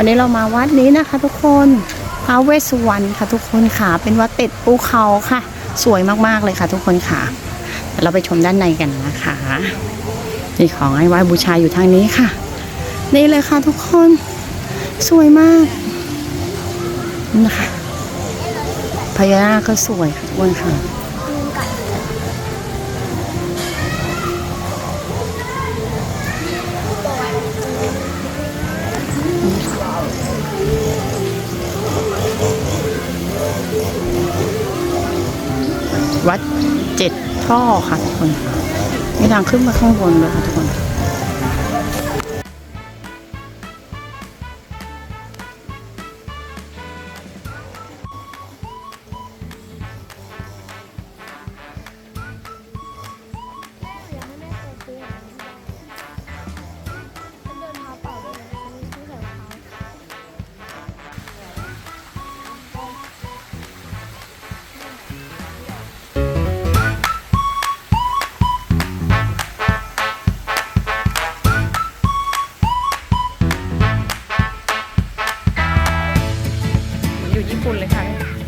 วันนี้เรามาวัดนี้นะคะ ทุกคนพระเวสสุวรรณค่ะ ทุกคนค่ะ เป็นวัดติดภูเขาค่ะ สวยมากๆเลยค่ะ ทุกคนค่ะเราไปชมด้านในกันนะคะนี่ของไอ้ไหว้บูชาอยู่ทางนี้ค่ะ นี่เลยค่ะทุกคนสวยมากนี่นะคะพญานาคก็สวยค่ะทุกคนค่ะ วัดเจ็ดท่อค่ะทุกคนมีทางขึ้นมาข้างบนเลยค่ะทุกคน ญี่ปุ่นเลยค่ะ